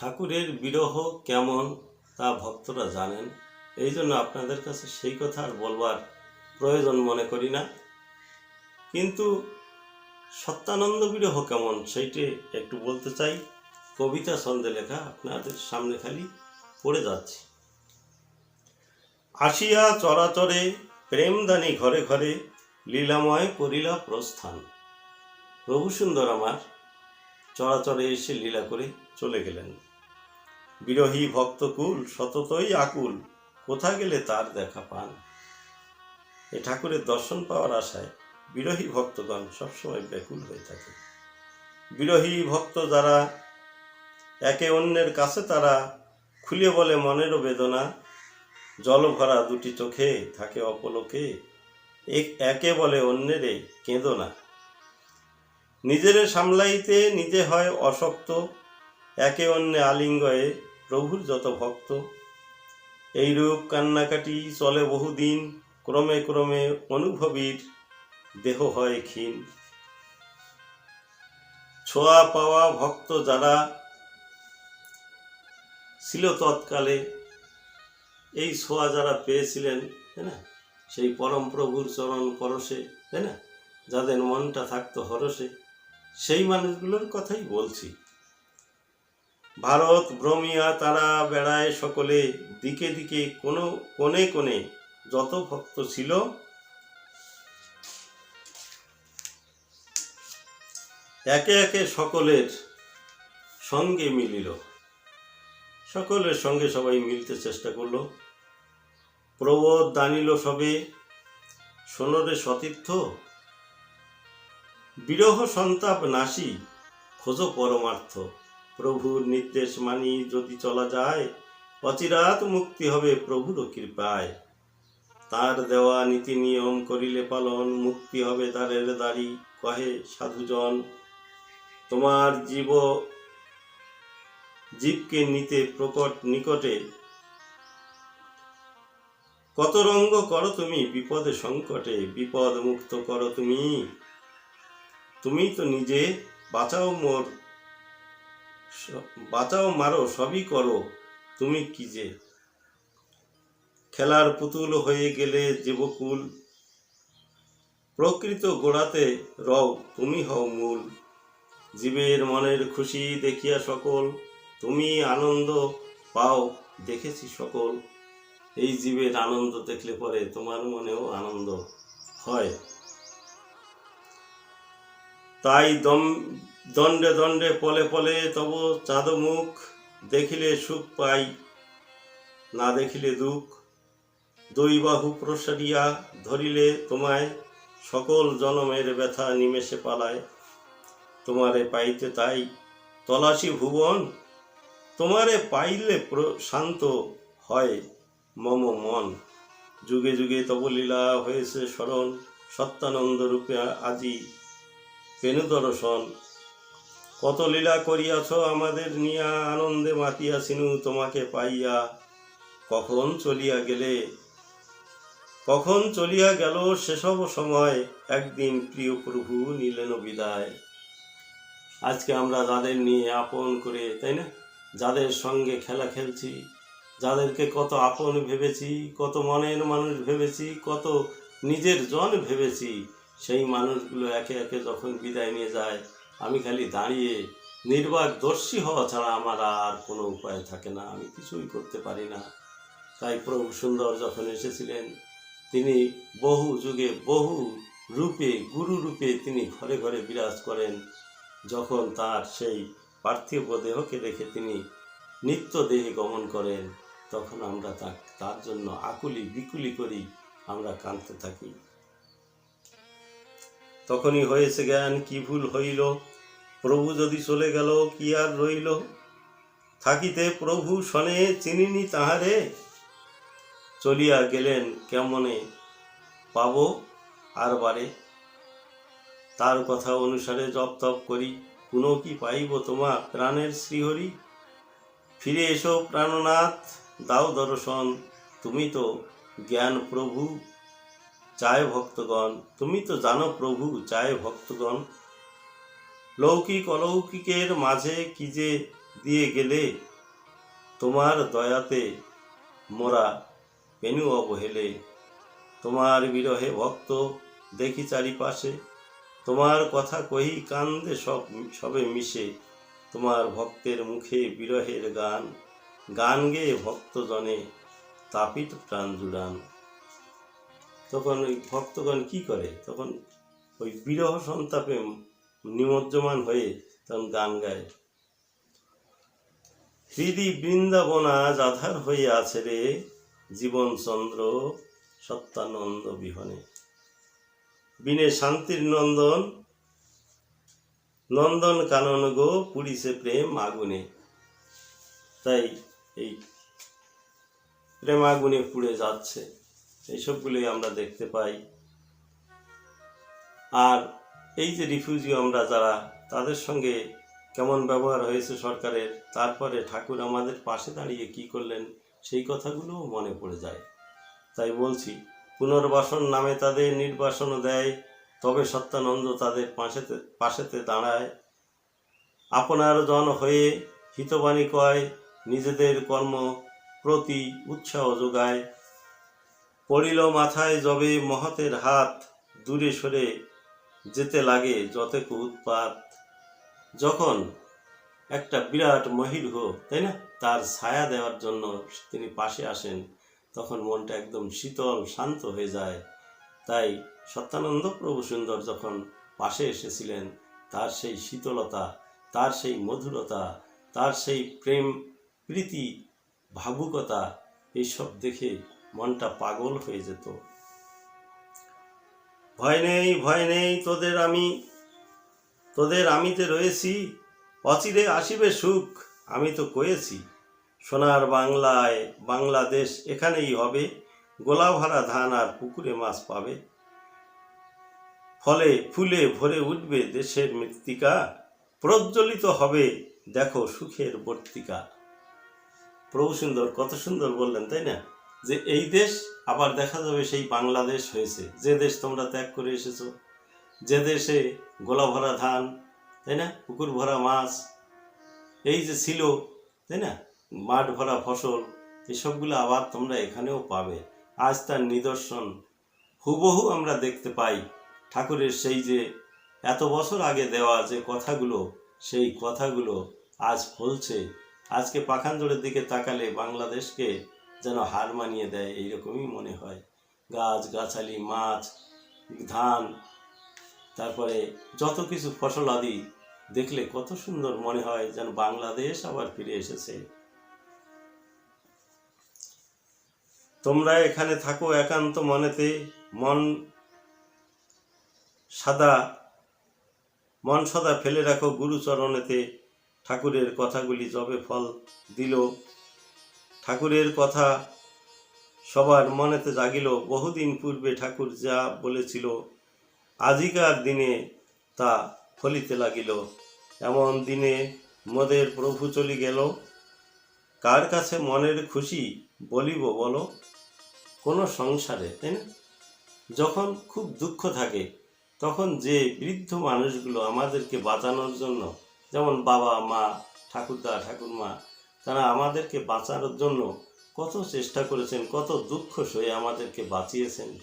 ঠাকুরের বিরহ কেমন তা ভক্তরা জানেন। এই জন্য আপনাদের কাছে সেই কথা আর বলবার প্রয়োজন মনে করি না। কিন্তু সত্যানন্দ বিরহ কেমন সেইটি একটু বলতে চাই। কবিতা ছন্দে লেখা আপনাদের সামনে খালি পড়ে যাচ্ছে। আসিয়া চরাচরে প্রেমদানি ঘরে ঘরে লীলাময় করিলা প্রস্থান। প্রভু সুন্দর আমার চরাচরে এসে লীলা করে চলে গেলেন। বিরহী ভক্তকুল সততই আকুল। কোথা গেলে তার দেখা পান? এ ঠাকুরের দর্শন পাওয়ার আশায় বিরহী ভক্তগণ সবসময় ব্যাকুল হয়ে থাকে। বিরহী ভক্ত যারা, একে অন্যের কাছে তারা খুলে বলে মনেরও বেদনা। জল ভরা দুটি চোখে থাকে অপলোকে, এক- একে বলে অন্যেরে কেঁদো না নিজেরে সামলাইতে নিজে হয় অশক্ত, একে অন্যে আলিঙ্গয়ে প্রভুর যত ভক্ত, এইরূপ কান্নাকাটি চলে বহুদিন, ক্রমে ক্রমে অনুভবীর দেহ হয় ক্ষীণ। ছোঁয়া পাওয়া ভক্ত যারা ছিল তৎকালে, এই ছোঁয়া যারা পেয়েছিলেন, তাই না? সেই পরম প্রভুর চরণ পরশে তাই না? যাদের মনটা থাকতো হরসে, সেই মানুষগুলোর কথাই বলছি। ভারত ভ্রমিয়া তারা বেড়ায় সকলে দিকে দিকে কোনো কোণে কোণে যত ভক্ত ছিল। একে একে সকলের সঙ্গে মিলিল। সকলের সঙ্গে সবাই মিলতে চেষ্টা করল। প্রবোধ দানিল সবে, সোনরে সতীর্থ। বিরহ সন্তাপ নাশি খোঁজো পরমার্থ। প্রভুর নির্দেশ মানি যদি চলা যায় অচিরাত মুক্তি হবে প্রভুর কৃপায়। তার দেওয়া নীতি নিয়ম করিলে পালন, মুক্তি হবে তারের দাড়ি, কহে সাধুজন। তোমার জীব, জীবকে নিতে প্রকট নিকটে। কত রঙ্গ করো তুমি বিপদে সংকটে, বিপদ মুক্ত করো তুমি। তুমি তো নিজে বাঁচাও মোর বাঁচাও, মারো, সবই করো। তুমি কি যে? খেলার পুতুল হয়ে গেলে জীবকুল। প্রকৃত গোড়াতে রও, তুমি হও মূল। জীবের মনের খুশি দেখিয়া সকল, তুমি আনন্দ পাও, দেখেছি সকল। এই জীবের আনন্দ দেখলে পরে তোমার মনেও আনন্দ হয়। তাই দম দণ্ডে দণ্ডে, পলে পলে তব চাঁদ মুখ দেখিলে সুখ পাই, না দেখিলে দুঃখ। দুই বাহু প্রসারিয়া ধরিলে তোমায়, সকল জনমের ব্যথা নিমেষে পালায়। তোমারে পাইতে তাই তলাশি ভুবন, তোমারে পাইলে শান্ত হয় মম মন। যুগে যুগে তব লীলা হয়েছে স্মরণ, সত্যানন্দ রূপে আজি পেনু দর্শন। কত লীলা করিয়াছ আমাদের নিয়া, আনন্দে মাতিয়াছিনু তোমাকে পাইয়া। কখন চলিয়া গেলে? কখন চলিয়া গেল সেসব সময় একদিন প্রিয় প্রভু নিলেন বিদায়। আজকে আমরা যাদের নিয়ে আপন করে, তাই না? যাদের সঙ্গে খেলা খেলছি, যাদেরকে কত আপন ভেবেছি, কত মনের মানুষ ভেবেছি, কত নিজের জন ভেবেছি, সেই মানুষগুলো একে একে যখন বিদায় নিয়ে যায় আমি খালি দাঁড়িয়ে নির্বাক দর্শী হওয়া ছাড়া আমার আর কোনো উপায় থাকে না। আমি কিছুই করতে পারি না। তাই প্রভু সুন্দর যখন এসেছিলেন, তিনি বহু যুগে বহু রূপে, গুরু রূপে তিনি ঘরে ঘরে বিরাজ করেন। যখন তার সেই পার্থিব দেহকে রেখে তিনি নিত্য দেহে গমন করেন, তখন আমরা তা তার জন্য আকুলি বিকুলি করি, আমরা কাঁদতে থাকি। তখনই হয়েছে জ্ঞান, কি ভুল হইল? প্রভু যদি চলে গেল, কি আর রইল? থাকিতে প্রভু শনে চিনিনি তাহারে। চলিয়া গেলেন কেমনে? পাব আর বারে। তার কথা অনুসারে জপ তপ করি। কোনো কি পাইব তোমা প্রাণের শ্রীহরি? ফিরে এসো প্রাণনাথ, দাও দর্শন। তুমি তো জ্ঞান প্রভু, চায় ভক্তগণ। তুমি তো জানো প্রভু, চায় ভক্তগণ। লৌকিক অলৌকিকের মাঝে কি যে দিয়ে গেলে তোমার দয়াতে মোরা পেনু অবহেলে। তোমার বিরহে ভক্ত দেখি চারিপাশে, তোমার কথা কহি কান্দে সব সবে মিশে। তোমার ভক্তের মুখে বিরহের গান গান গেয়ে ভক্তজনে তাপিত প্রাণ জুড়ান। তখন ওই ভক্তগণ কি করে? তখন ওই বিরহ সন্তাপে নিমজ্জমান হয়ে তখন গান গায়। হৃদি বৃন্দাবনা আধার হয়ে আছে রে, জীবন চন্দ্র সত্যানন্দ বিহনে। বিনে শান্তির নন্দন নন্দন কানন গো পুরিছে প্রেম আগুনে। তাই এই প্রেম আগুনে পুড়ে যাচ্ছে, এইসবগুলোই আমরা দেখতে পাই। আর এই যে রিফিউজি আমরা যারা, তাদের সঙ্গে কেমন ব্যবহার হয়েছে সরকারের? তারপরে ঠাকুর আমাদের পাশে দাঁড়িয়ে কি করলেন, সেই কথাগুলোও মনে পড়ে যায়। তাই বলছি, পুনর্বাসন নামে তাদের নির্বাসনও দেয়, তবে সত্যানন্দ তাদের পাশেতে পাশেতে দাঁড়ায়। আপনার জন হয়ে হিতবাণী কয়, নিজেদের কর্ম প্রতি উৎসাহ যোগায়। পড়িল মাথায় যবে মহতের হাত, দূরে সরে যেতে লাগে যতেক উৎপাত। যখন একটা বিরাট মহিরহ, তাই না? তার ছায়া দেওয়ার জন্য তিনি পাশে আসেন, তখন মনটা একদম শীতল, শান্ত হয়ে যায়। তাই সত্যানন্দ প্রভু সুন্দর যখন পাশে এসেছিলেন, তার সেই শীতলতা, তার সেই মধুরতা, তার সেই প্রেম, প্রীতি, ভাবুকতা এইসব দেখে মনটা পাগল হয়ে যেত। ভয় নেই ভয় নেই, তোদের আমি, তোদের আমিতে রয়েছি, অচিরে আসিবে সুখ, আমি তো কয়েছি। সোনার বাংলায় বাংলাদেশ এখানেই হবে গোলা ভরা ধান আর পুকুরে মাছ পাবে। ফলে ফুলে ভরে উঠবে দেশের মৃত্তিকা, প্রজ্বলিত হবে, দেখো সুখের বর্তিকা। প্রভু সুন্দর কত সুন্দর বললেন, তাই না? যে এই দেশ আবার দেখা যাবে সেই বাংলাদেশ হয়েছে। যে দেশ তোমরা ত্যাগ করে এসেছ, যে দেশে গোলা ভরা ধান, তাই না? পুকুর ভরা মাছ, এই যে ছিল, তাই না? মাঠ ভরা ফসল এসবগুলো আবার তোমরা এখানেও পাবে। আজ তার নিদর্শন হুবহু আমরা দেখতে পাই ঠাকুরের সেই যে এত বছর আগে দেওয়া যে কথাগুলো, সেই কথাগুলো আজ ফলছে আজকে পাখানজোড়ের দিকে তাকালে বাংলাদেশকে যেন হার মানিয়ে দেয়, এইরকমই মনে হয়। গাছ গাছালি মাছ, ধান, তারপরে যত কিছু ফসল আদি দেখলে কত সুন্দর মনে হয় যেন বাংলাদেশ আবার ফিরে এসেছে। তোমরা এখানে থাকো একান্ত মনেতে, মন সাদা, মন সদা ফেলে রাখো গুরুচরণেতে। ঠাকুরের কথাগুলি যবে ফল দিল। ঠাকুরের কথা সবার মনেতে জাগিল, বহুদিন পূর্বে ঠাকুর যা বলেছিল, আজিকার দিনে তা ফলিতে লাগিল। এমন দিনে মোদের প্রভু চলি গেল, কার কাছে মনের খুশি বলিব বলো? কোনো সংসারে, তাই না? যখন খুব দুঃখ থাকে, তখন যে বৃদ্ধ মানুষগুলো আমাদেরকে বাঁচানোর জন্য, যেমন বাবা, মা, ঠাকুরদা, ঠাকুরমা তারা আমাদেরকে বাঁচানোর জন্য কত চেষ্টা করেছেন, কত দুঃখ সয়ে আমাদেরকে বাঁচিয়েছেন,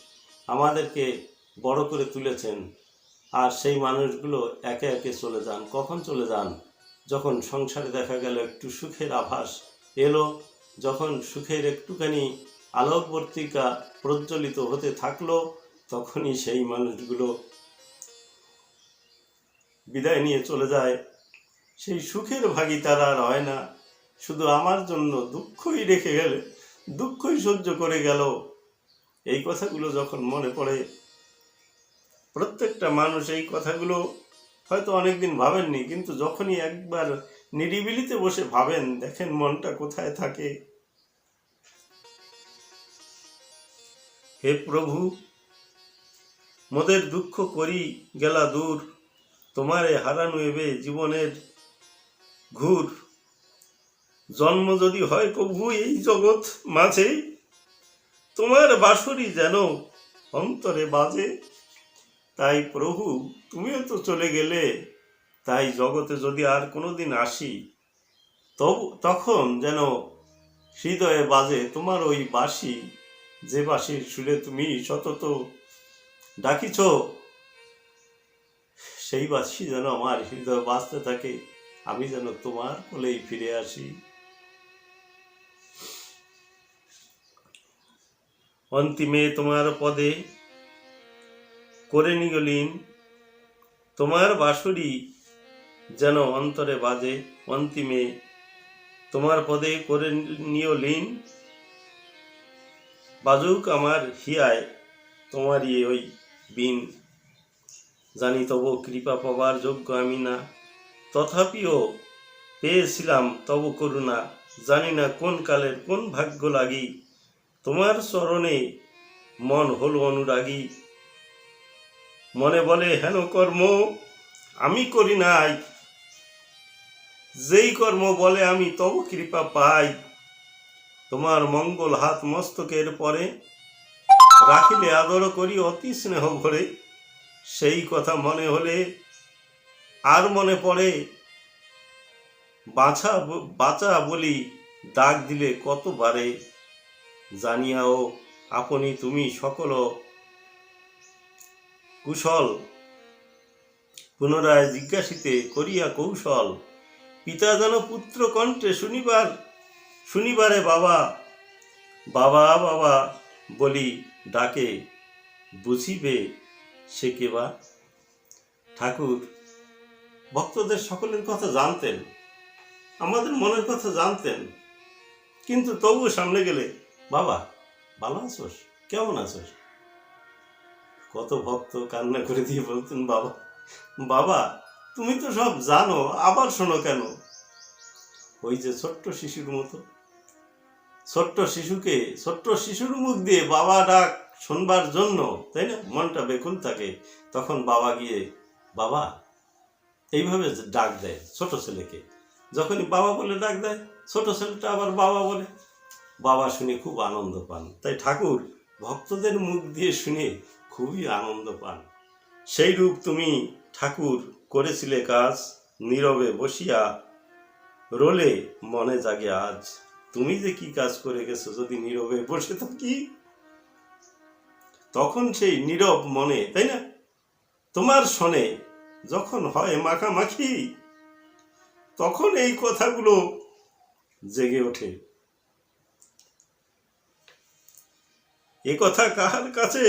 আমাদেরকে বড় করে তুলেছেন। আর সেই মানুষগুলো একে একে চলে যান। কখন চলে যান? যখন সংসারে দেখা গেল একটু সুখের আভাস এলো, যখন সুখের একটুখানি আলোকবর্তিকা প্রজ্বলিত হতে থাকল, তখনই সেই মানুষগুলো বিদায় নিয়ে চলে যায়। সেই সুখের ভাগী তারা আর হয় না। শুধু আমার জন্য দুঃখই রেখে গেলে, দুঃখই সহ্য করে গেল। এই কথাগুলো যখন মনে পড়ে, প্রত্যেকটা মানুষ এই কথাগুলো হয়তো অনেকদিন ভাবেননি, কিন্তু যখনই একবার নিরিবিলিতে বসে ভাবেন, দেখেন মনটা কোথায় থাকে। হে প্রভু, মোদের দুঃখ করি গেলা দূর, তোমারে হারানো এবে জীবনের ঘুর। জন্ম যদি হয় প্রভু এই জগৎ মাঝে, তোমার বাঁশরি যেন অন্তরে বাজে। তাই প্রভু, তুমিও তো চলে গেলে, তাই জগতে যদি আর কোনোদিন আসি, তবু, তখন যেন হৃদয়ে বাজে তোমার ওই বাঁশি। যে বাঁশির সুরে তুমি সতত ডাকিছ, সেই বাসি যেন আমার হৃদয়ে বাঁচতে থাকে। আমি যেন তোমার কোলেই ফিরে আসি। অন্তিমে তোমার পদে করে নিগলীন। তোমার বাঁশুরি যেন অন্তরে বাজে, অন্তিমে তোমার পদে করে নিও লীন বাজুক আমার হিয়ায় তোমারই ওই বিন। জানি তব কৃপা পাবার যোগ্য আমি না। তথাপিও পেয়েছিলাম তব করুণা। জানি না কোন কালের কোন ভাগ্য লাগি। তোমার চরণে মন হল অনুরাগী। মনে বলে, হেন কর্ম, আমি করি নাই। যেই কর্ম বলে, আমি তব কৃপা পাই। তোমার মঙ্গল হাত মস্তকের পরে রাখিলে আদর করি অতি স্নেহ ভরে। সেই কথা মনে হলে আর মনে পড়ে, বাছা বাঁচা বলি ডাক দিলে কতবারে? জানিয়াও, আপনি তুমি সকল কুশল। পুনরায় জিজ্ঞাসিতে করিয়া কৌশল, পিতা যেন পুত্র কণ্ঠে শুনিবার, শুনিবারে বাবা বাবা বাবা বলি ডাকে, বুঝিবে সে কেবা ঠাকুর, ভক্তদের সকলের কথা জানতেন, আমাদের মনের কথা জানতেন, কিন্তু তবু সামনে গেলে বাবা, ভালো আছোস? কেমন আছোস? কত ভক্ত কান্না করে দিয়ে বলতেন বাবা। বাবা, তুমি তো সব জানো, আবার শোনো কেন? ওই যে ছোট্ট শিশুর মতো। ছোট্ট শিশুকে, ছোট্ট শিশুর মুখ দিয়ে বাবা ডাক শুনবার জন্য, তাই না? মনটা বেকুল থাকে। তখন বাবা গিয়ে, বাবা, এইভাবে ডাক দেয় ছোট ছেলেকে। যখনই বাবা বলে ডাক দেয়, ছোট ছেলেটা আবার বাবা বলে। বাবা শুনে খুব আনন্দ পান। তাই ঠাকুর ভক্তদের মুখ দিয়ে শুনে খুবই আনন্দ পান। সেই রূপ তুমি ঠাকুর করেছিলে কাজ নীরবে বসিয়া রোলে মনে জাগে আজ। তুমি যে কি কাজ করে গেছো যদি নীরবে বসে থাকি? তখন সেই নীরব মনে, তাই না? তোমার শোনে যখন হয় মাখামাখি, তখন এই কথাগুলো জেগে ওঠে। এ কথা কাহার কাছে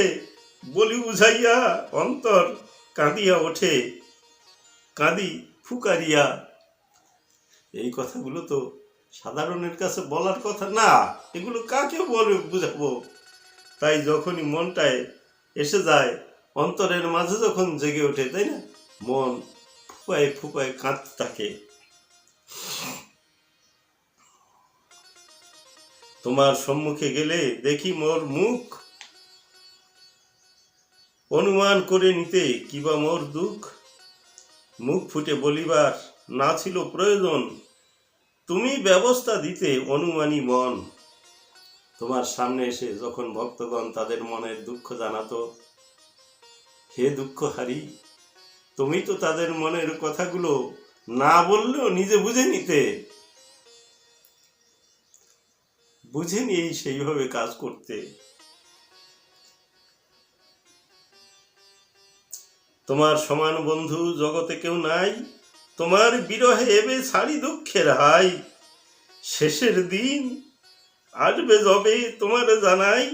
বলি বুঝাইয়া অন্তর কাঁদিয়া ওঠে, কাঁদি ফুকারিয়া। এই কথাগুলো তো সাধারণের কাছে বলার কথা না, এগুলো কাকে বলে বুঝাবো? তাই যখনই মনটায় এসে যায়, অন্তরের মাঝে যখন জেগে ওঠে, তাই না? মন ফুপায় ফুপায় কাঁদতে থাকে। তোমার সম্মুখে গেলে দেখি মোর মুখ। অনুমান করে নিতে কিবা মোর দুঃখ? মুখ ফুটে বলিবার না ছিল প্রয়োজন। তুমি ব্যবস্থা দিতে অনুমানী মন। তোমার সামনে এসে যখন ভক্তগণ তাদের মনের দুঃখ জানাতো, হে দুঃখ হারি তুমি তো তাদের মনের কথাগুলো না বললেও নিজে বুঝে নিতে। বুঝে নিয়েই সেইভাবে কাজ করতে। তোমার সমান বন্ধু জগতে কেউ নাই, তোমার বিরহে এবে ছাড়ি দুঃখের হাই। শেষের দিন আসবে যবে তোমার জানাই,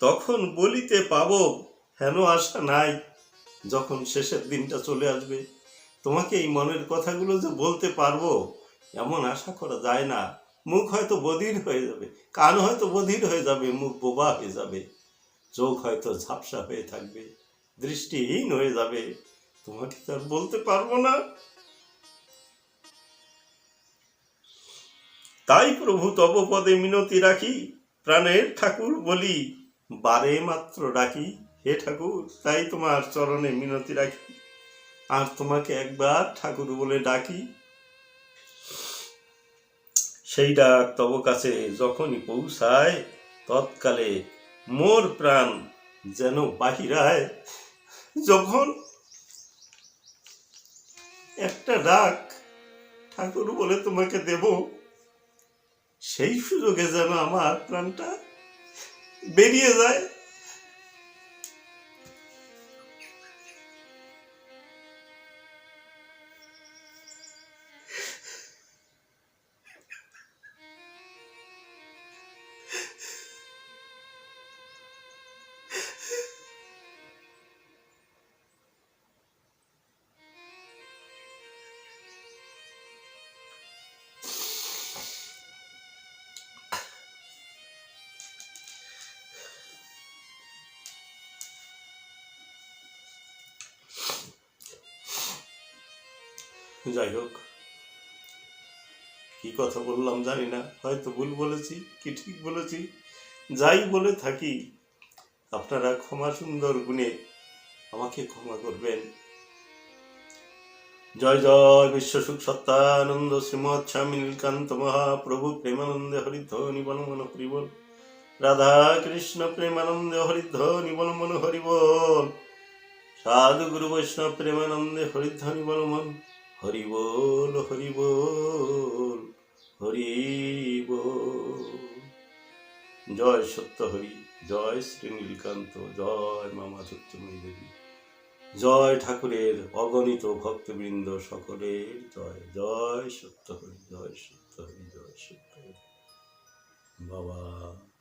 তখন বলিতে পাব হেন আশা নাই। যখন শেষের দিনটা চলে আসবে, তোমাকে এই মনের কথাগুলো যে বলতে পারব, এমন আশা করা যায় না। মুখ হয়তো বধির হয়ে যাবে, কান হয়তো বধির হয়ে যাবে, মুখ বোবা হয়ে যাবে, চোখ হয়তো ঝাপসা হয়ে থাকবে, দৃষ্টিহীন হয়ে যাবে। তোমাকে তো আর বলতে পারব না। তাই প্রভু তব পদে মিনতি রাখি, প্রাণের ঠাকুর বলি, বারে মাত্র ডাকি, হে ঠাকুর, তাই তোমার চরণে মিনতি রাখি। আর তোমাকে একবার ঠাকুর বলে ডাকি সেই ডাক তব কাছে যখনই পৌঁছায়, তৎকালে মোর প্রাণ যেন বাহিরায়। যখন একটা ডাক ঠাকুর বলে তোমাকে দেব, সেই সুযোগে যেন আমার প্রাণটা বেরিয়ে যায়। যাই হোক কি কথা বললাম জানি না, হয়তো ভুল বলেছি, কি ঠিক বলেছি, যাই বলে থাকি, আপনারা ক্ষমা সুন্দর গুণে আমাকে ক্ষমা করবেন। জয় জয় বিশ্ব সুখ সত্তানন্দ শ্রীমৎ স্বামী নীলকান্ত মহাপ্রভু, প্রেমানন্দে হরিধ্বনি বল মন হরিবল। রাধা কৃষ্ণ প্রেমানন্দে হরিধ্বনি বল মন হরিবল। সাধু গুরু বৈষ্ণব প্রেমানন্দে হরিধ্বনি বল মন হরি বল হরি বল, হরি জয় সত্য হরি, জয় শ্রী নীলকান্ত, জয় মামা সত্যময়ী দেবী। জয় ঠাকুরের অগণিত ভক্তবৃন্দ সকলের জয় জয় সত্য হরি, জয় সত্য হরি, জয় সত্য হরি। বাবা।